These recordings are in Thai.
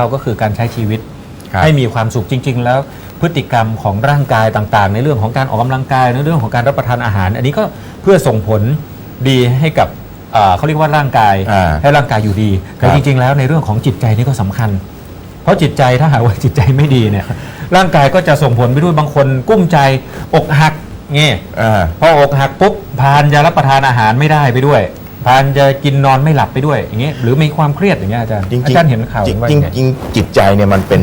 เราก็คือการใช้ชีวิตครับให้มีความสุขจริง ๆ แล้วพฤติกรรมของร่างกายต่างๆ ในเรื่องของการออกกำลังกายในเรื่องของการรับประทานอาหาร อันนี้ก็เพื่อส่งผลดีให้กับเอ่อเขาเรียกว่าร่างกายอ่าให้ร่างกายอยู่ดีแต่ครับ จริง ๆ แล้วในเรื่องของจิตใจนี่ก็สำคัญ เพราะจิตใจถ้าหากว่าจิตใจไม่ดีเนี่ยร่างกายก็จะส่งผลไปด้วยบางคนกุ้มใจอกหักเงี้ย อ่า พออกหักปุ๊บพานจะรับประทานอาหารไม่ได้ไปด้วย พานจะกินนอนไม่หลับไปด้วยอย่างเงี้ยหรือมีความเครียดอย่างเงี้ยอาจารย์จริงๆอาจารย์เห็นข่าวจริงว่าจริงไง จริงจิตใจเนี่ยมันเป็น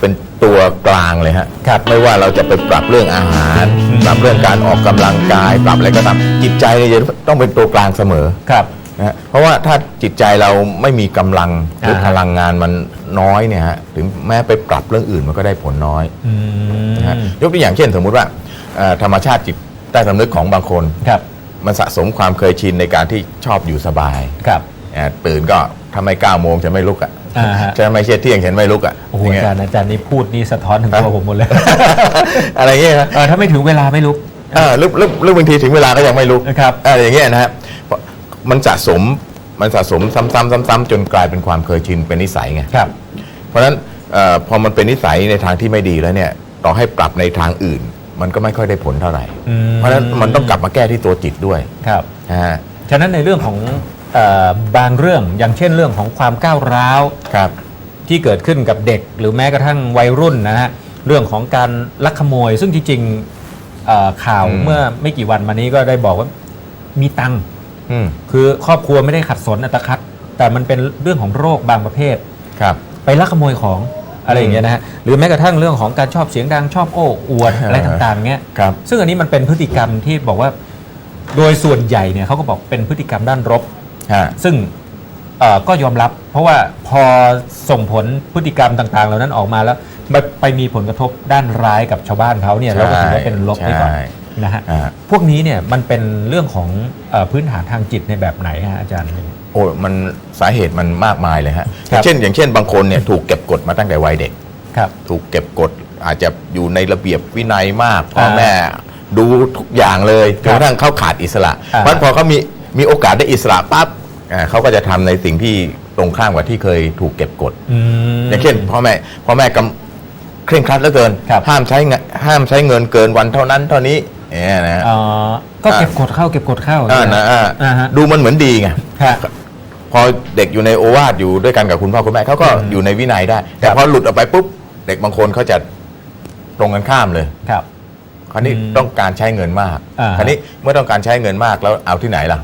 เป็นตัวกลางเลยฮะครับไม่ว่าเราจะไปปรับเรื่องอาหาร อืม ปรับเรื่องการออกกำลังกาย ปรับอะไรก็ตามจิตใจเนี่ยจะต้องเป็นตัวกลางเสมอครับ นะฮะเพราะว่าถ้าจิตใจเราไม่มีกำลังหรืออ่าฮะ พลังงานมันน้อยเนี่ยฮะถึงแม้ไปปรับเรื่องอื่นมันก็ได้ผลน้อย อืมนะฮะยกตัวอย่างเช่นสมมุติว่าเอ่อธรรมชาติจิตใต้สำนึกของบางคน ครับ มันสะสมความเคยชินในการที่ชอบอยู่สบายครับ อ่าตื่นก็ทำไมเก้าโมงฉันไม่ลุกอะอ่าฮะจะไม่เช็ดเที่ยงฉันไม่ลุกอะโอ้โหย่างอาเงี้ยจารย์อาจารย์นี่พูดนี่สะท้อนถึงตัวผมหมดเลยอะไรเงี้ยนะ เออถ้าไม่ถึงเวลาไม่ลุก เออหรือหรือหรือบางทีถึงเวลาก็ยังไม่ลุกครับอะไรอย่างเงี้ยนะฮะเพราะมันสะสมมันสะสมซ้ำๆซ้ำๆจนกลายเป็นความเคยชินเป็นนิสัยไงครับ เพราะฉะนั้นเออพอมันเป็นนิสัยในทางที่ไม่ดีแล้วเนี่ยต่อให้ปรับในทางอื่น มันก็ไม่ค่อยได้ผลเท่าไหร่ อืม เพราะฉะนั้นมันต้องกลับมาแก้ที่ตัวจิตด้วยครับ นะฮะฉะนั้นในเรื่องของเออบางเรื่องอย่างเช่นเรื่องของความก้าวร้าว ครับ ที่เกิดขึ้นกับเด็กหรือแม้กระทั่งวัยรุ่นนะฮะเรื่องของการลักขโมย ซึ่งจริงๆเอ่อข่าวอืม เมื่อไม่กี่วันมานี้ก็ได้บอกว่ามีตังค์อืมคือครอบครัวไม่ได้ขัดสนอัตคัดแต่มันเป็นเรื่องของโรคบางประเภท ครับ ไปลักขโมยของ อะไรอย่างเงี้ยนะฮะหรือแม้กระทั่งเรื่องของการชอบเสียงดังชอบโอ้อวดอะไรต่างๆเงี้ยครับ ซึ่งอันนี้มันเป็นพฤติกรรมที่บอกว่า โดยส่วนใหญ่เนี่ยเขาก็บอกเป็นพฤติกรรมด้านลบฮะ ซึ่งเอ่อก็ยอมรับ เพราะว่าพอส่งผลพฤติกรรมต่างๆ เหล่านั้นออกมาแล้วไปไปมีผลกระทบด้านร้ายกับชาวบ้านเขาเนี่ยเราก็ถือว่าเป็นลบไปก่อนใช่ นะฮะ อ่า พวกนี้เนี่ยมันเป็นเรื่องของเออพื้นฐานทางจิตในแบบไหนฮะอาจารย์ โอ้มันสาเหตุมันมากมายเลยฮะครับอย่างเช่น อย่างเช่นบางคนเนี่ยถูกเก็บกดมาตั้งแต่วัยเด็ก ครับ ถูกเก็บกดอาจจะอยู่ในระเบียบวินัยมากพ่ออ่าแม่ดูทุกอย่างเลยจครันบกระทั่งเขาขาดอิสระอ่าเพราะฉะนั้นพอเขามีมีโอกาสได้อิสระปั๊บอ่าเขาก็จะทำในสิ่งที่ตรงข้ามกับที่เคยถูกเก็บกดมอย่างเช่นพ่อแม่พ่อแม่กำเคร่งครัดเหลือเกินครับห้ามใช้เงินห้ามใช้เงินเกินวันเท่านั้นเท่านี้เนี่ยนะฮะอ๋อก็เก็บกดเข้าเก็บกดเข้าอ่านะอ่าอ่าฮะดูมันเหมือนดีไงฮะพอเด็กอยู่ในโอวาทอยู่ด้วยกันกับคุณพ่อคุณแม่เขาก็อืมอยู่ในวินัยได้ แต่ครับพอหลุดออกไปปุ๊บเด็กบางคนเขาจะตรงกันข้ามเลยครับ คราวนี้อืมต้องการใช้เงินมากอ่าคราวนี้เมื่อต้องการใช้เงินมากแล้วเอาที่ไหนล่ะ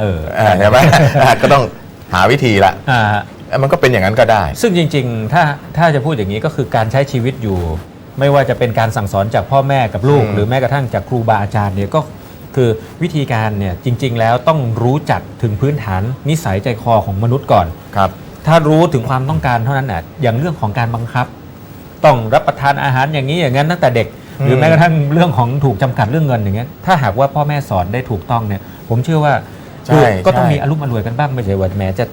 เอออ่าใช่ไหมอ่าก็ต้องหาวิธีละอ่าฮะอะมันก็เป็นอย่างนั้นก็ได้ ซึ่งจริง ๆ ถ้าถ้าจะพูดอย่างนี้ก็คือการใช้ชีวิตอยู่ ไม่ว่าจะเป็นการสั่งสอนจากพ่อแม่กับลูกอืมหรือแม้กระทั่งจากครูบาอาจารย์เนี่ยก็ คือวิธีการเนี่ยจริง ๆ แล้วต้องรู้จักถึงพื้นฐานนิสัยใจคอของมนุษย์ก่อน ครับ ถ้ารู้ถึงความต้องการเท่านั้นน่ะอย่างเรื่องของการบังคับ ต้องรับประทานอาหารอย่างนี้อย่างนั้นตั้งแต่เด็กอืมหรือแม้กระทั่งเรื่องของถูกจำกัดเรื่องเงินอย่างเงี้ยถ้าหากว่าพ่อแม่สอนได้ถูกต้องเนี่ยผมเชื่อว่าใช่ลูกก็ต้องใช่ มีอารมณ์อร่วยกันบ้างไม่ใช่ว่าแหม้จะ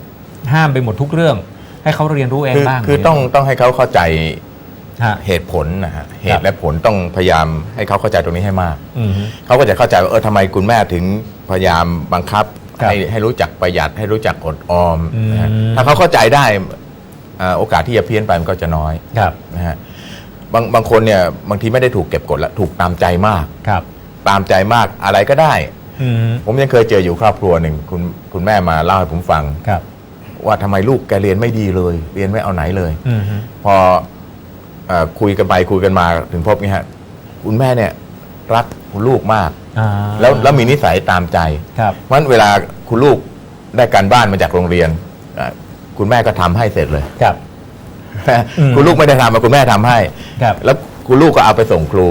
ห้ามไปหมดทุกเรื่อง ให้เขาเรียนรู้เองคือบ้างคือต้องต้องให้เขาเข้าใจ ฮะ เหตุผลนะฮะเหตุและผลต้องพยายามให้เขาเข้าใจตรงนี้ให้มาก อืมฮึเขาก็จะเข้าใจว่าเออทำไมคุณแม่ถึงพยายามบังคับครับให้ให้รู้จักประหยัดให้รู้จักอดออมอืมนะฮะถ้าเขาเข้าใจได้อ่าโอกาสที่จะเพี้ยนไปมันก็จะน้อยครับนะฮะบางบางคนเนี่ยบางทีไม่ได้ถูกเก็บกดแล้วถูกตามใจมาก ครับ ตามใจมากอะไรก็ได้ อืมฮึผมยังเคยเจออยู่ครอบครัวหนึ่งคุณคุณแม่มาเล่าให้ผมฟัง ครับ ว่าทำไมลูกแกเรียนไม่ดีเลย เรียนไม่เอาไหนเลย อืมฮึพอเอ่อ คุยกันไปคุยกันมาถึงพบนี่ฮะคุณแม่เนี่ยรักคุณลูกมากอ่าแล้วแล้วมีนิสัยตามใจครับเพราะฉะนั้นเวลาคุณลูกได้การบ้านมาจากโรงเรียนอะคุณแม่ก็ทำให้เสร็จเลยครับอืมคุณลูกไม่ได้ทำมาคุณแม่ทำให้ครับแล้วคุณลูกก็เอาไปส่งครู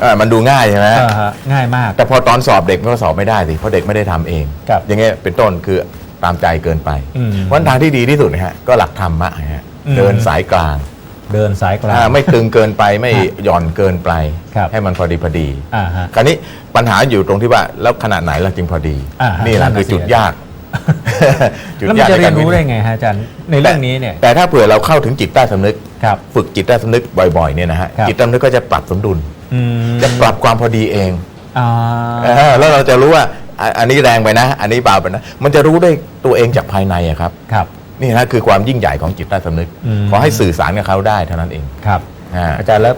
เอ่อมันดูง่ายใช่ไหมอ่าฮะง่ายมาก แต่พอตอนสอบเด็กมันก็สอบไม่ได้สิเพราะเด็กไม่ได้ทำเองครับอย่างเงี้ยเป็นต้นคือตามใจเกินไปอืมเพราะฉะนั้นทางที่ดีที่สุดนะฮะก็หลักธรรมะนะฮะอืมเดินสายกลาง เดินสายกลาง อ่าไม่ตึงเกินไปไม่ฮะหย่อนเกินไป ครับให้มันพอดีพอดี อ่าฮะคราวนี้ปัญหาอยู่ตรงที่ว่าแล้วขนาดไหนเราจึงพอดี อ่าฮะนี่แหละนั่นน่ะคือจุดสิ ยากจุดแล้วมันยากจะในเรีกายนรรู้วิได้นิจไงฮะอาจารย์ในเรื่องนี้เนี่ยแต่ถ้าเผื่อเราเข้าถึงจิตใต้สำนึก ครับ ฝึกจิตใต้สำนึกบ่อยๆเนี่ยนะฮะครับ จิตใต้สำนึกก็จะปรับสมดุล อืมจะปรับความพอดีเองอ่าเออแล้วเราจะรู้ว่าอะอันนี้แรงไปนะ อันนี้เบาไปนะ มันจะรู้ได้ตัวเองจากภายในอะครับ ครับ นี่นะคือความยิ่งใหญ่ของจิตใต้สำนึก อืม ขอให้สื่อสารกับเขาได้เท่านั้นเองครับ อ่า อาจารย์แล้ว